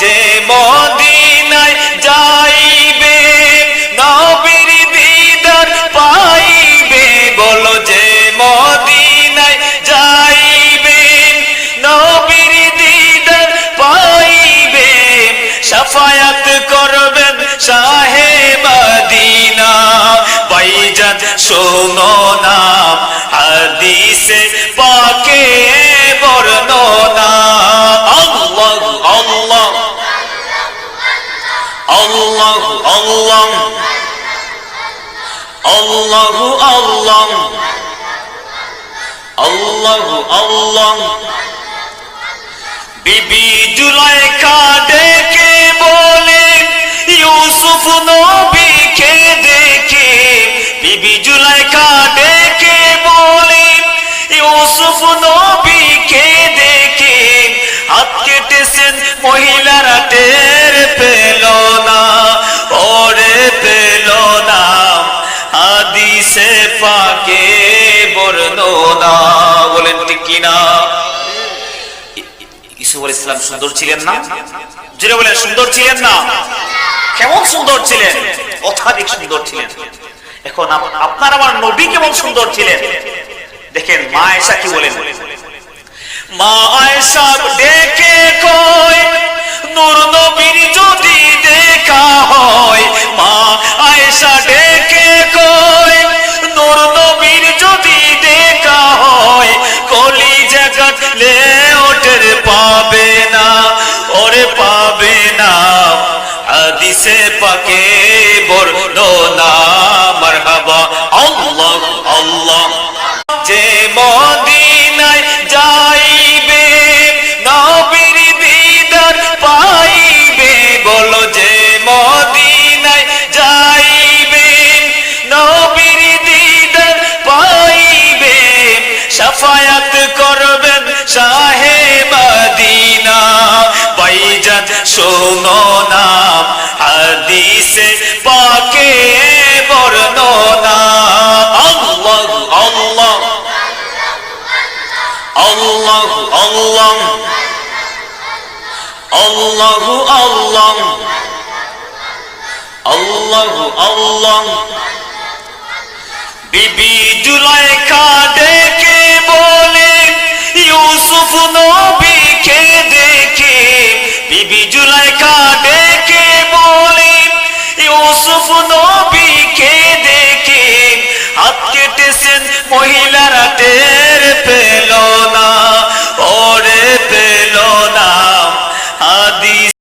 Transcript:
যে মদিনায় যাইবে, নবীর দিদার পাইবে, বলো যে মদিনায় যাইবে, নবীর দিদার পাইবে, সাফায়াত করবেন শাহে মদিনা। বাইজান শোনো আল্লাহ আল্লাহ আল্লাহ আল্লাহ বিবি জুলাইকা ডেকে বলে ইউসুফ নবীকে দেখে বিবি জুলাইকা ডেকে বলে ইউসুফ নবীকে পাকে বর্ণনা বলেন ঠিক কিনা? ইসুফ আলাইহিস সালাম সুন্দর ছিলেন না? জুড়ে বলেন, সুন্দর ছিলেন না? কেমন সুন্দর ছিলেন? অত্যাধিক সুন্দর ছিলেন। এখন আপনার আমার নবী কেমন সুন্দর ছিলেন? দেখেন, মা আয়েশা কি বলেন? মা আয়েশা ডেকে কয় কলি ওটের পাবে না ওরে পাবে না। আদিসে পাকে বর্ণনা সাফায়াত করবেন শাহে মদিনা। বাইজান, শোনো না, হাদিসে পাকে বর্ণনা। আল্লাহ আল্লাহ। আল্লাহ আল্লাহ। আল্লাহ আল্লাহ। আল্লাহ আল্লাহ। বিবি ইউসুফ নবীকে দেখে বিবি জুলাইকা ডেকে বলে? ইউসুফ নবীকে দেখে হাত কেটেছেন মহিলারা